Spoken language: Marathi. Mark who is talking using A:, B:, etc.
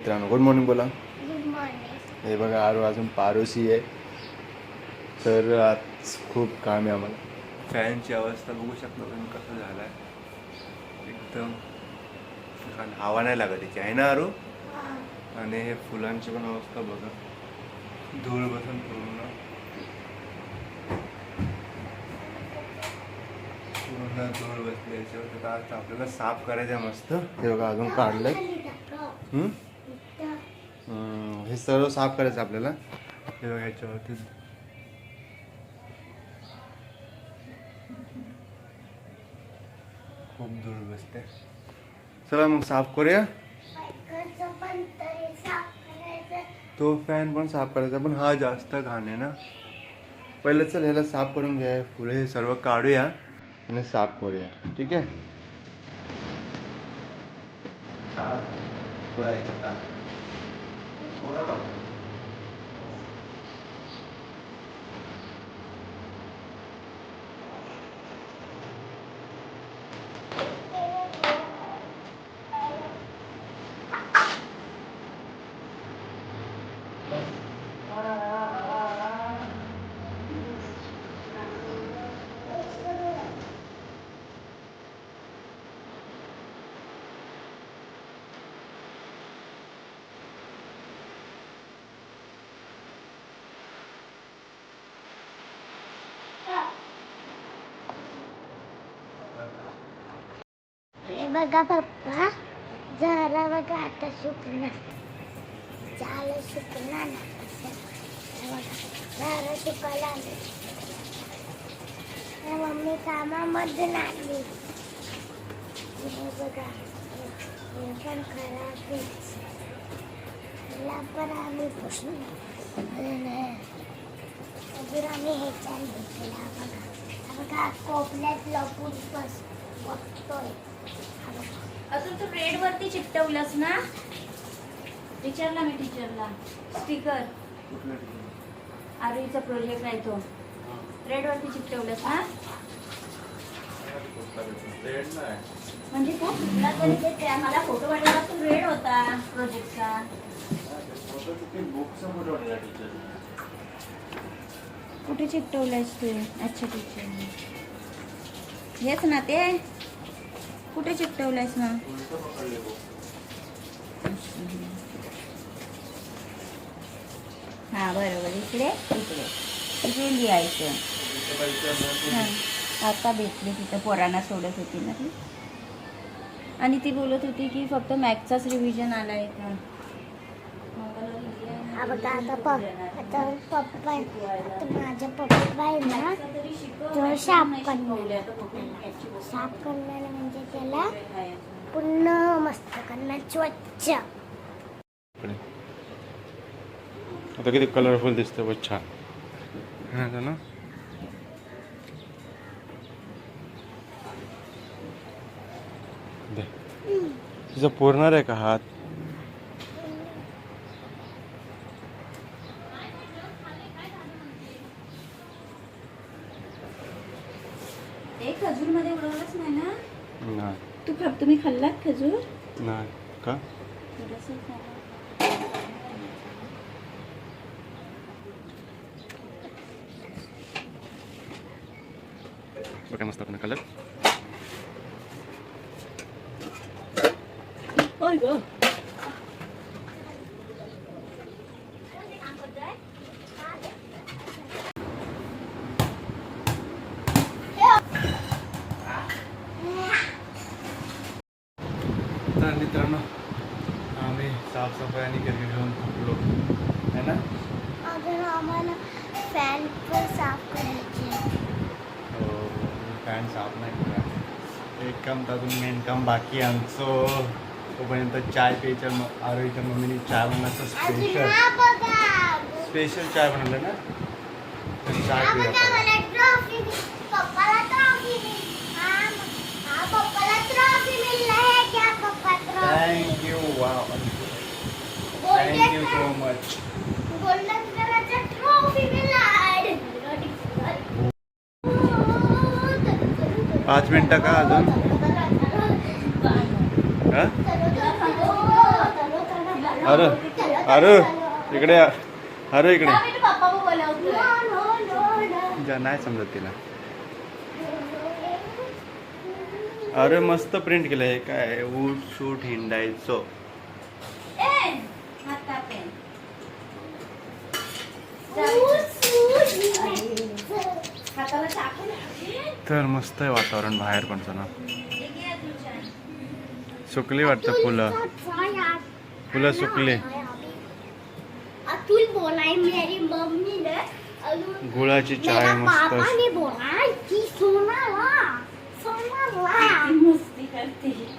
A: मित्रांनो गुड मॉर्निंग बोला.
B: गुड मॉर्निंग
A: हे बघा आरू अजून पारोशी आहे. तर आज खूप काम आहे आम्हाला. फॅनची अवस्था बघू शकतो तुम्ही कसं झालं आहे एकदम कारण हवा नाही लागत त्याची आहे ना आरू? आणि हे फुलांची पण अवस्था बघा. धूळ बसून पूर्ण. पूर्ण धूळ बसली याच्यावर तर आपल्याला साफ करायचं आहे मस्त. हे बघा अजून काढलंय. हे सर्व साफ करायचं आपल्याला. हे बघा खूप धूळ बसते. चला मग साफ करूया? तो फॅन पण साफ करायचा पण हा जास्त घाण आहे ना. पहिलं चल ह्याला साफ करून घ्या पुढे हे सर्व काढूया आणि साफ करूया. ठीक आहे.
B: हे बघा पप्पा झाला बघा आता सुकणार झालं सुकणार ना हे बघा, झालं सुकायला आलं. मम्मी कामामधून आली बघा. हे पण खराब याला पण आम्ही पुसून अजून आम्ही ह्याच्यात घेतला. बघा. बघा कोपल्यात लपून बस बघतोय
C: अजून तू रेड वरती चिकटवलंस ना? विचारला मी टीचरला स्टिकर आरोहीचा प्रोजेक्ट आहे तो. रेड वरती चिकटवलंस ना? म्हणजे तो कुठला तरी ते मला फोटो पाठवला तो रेड होता प्रोजेक्टचा कुठे? चिकटवलंयस तू? अच्छा टीचर हेच ना ते. कुठे चिकटवलायस ना हा बरोबर. इकडे इकडे. इकडे लिहायचं. आता भेटली तिथं पोरांना सोडत होती ना ती. आणि ती बोलत होती की फक्त मॅथचाच रिव्हिजन आला आहे का
B: हा बघा आता पप आता पप्पा आता माझ्या पप्पा आहे ना तो साफ करणार साफ करणार म्हणजे त्याला पुन्हा मस्त करणार स्वच्छ.
A: आता किती कलरफुल दिसतं बघ छान. ना. दे. तिचं पुरणार आहे का हात?
C: ते खजूरमध्ये उडवलंच नाही ना?
A: नाही.
C: तू ख- तुम्ही खाल्लात खजूर?
A: नाही. का?
C: थोडंसं खाल्लं.
A: बघा मस्त आपण कलर तर मित्रांनो आम्ही साफसफाई आणि घरी घेऊन थकलो है ना?
B: अजून आम्हाला फॅन पण साफ करायचे
A: पॅन्ट साफ नाही करा. एक काम तर अजून मेन काम बाकी आमचं. तोपर्यंत चाय प्यायच्या म- आरोहीच्या मम्मीने चाय बनवायचं स्पेशल स्पेशल चाय बनवलं ना? चाय
B: हा
A: पाच मिनटं का अजून? अरे अरे इकडे अरे इकडे. नाही समजत तिला. अरे मस्त प्रिंट केलं हे काय ऊट शूट हिंडायचो. तर मस्त आहे वातावरण बाहेर पण चला. सुकली वाटतं फुलं. फुलं सुकली.
B: अतुल बोलाय मेरी मम्मी ने अजून
A: गुळाची चाय
B: मेरा
A: मस्त
B: सोनाला सोनाला.
C: करते.